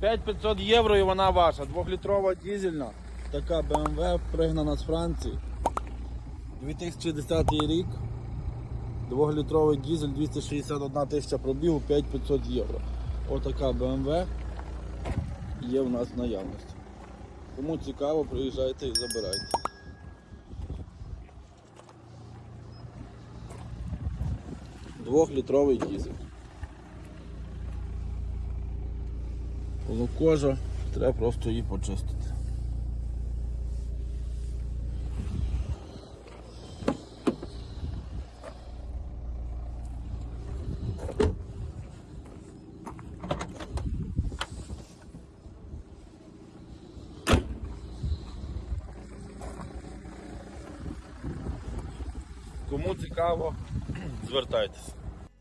5500 євро і вона ваша. Двохлітрова дізельна. Така BMW пригнана з Франції. 2010 рік. Двохлітровий дізель 261 тисяча пробігу, 5500 євро. Отака BMW є в нас в наявності. Кому цікаво, приїжджайте і забирайте. Двохлітровий дізель. Полукожа, треба просто її почистити. Кому цікаво, звертайтеся.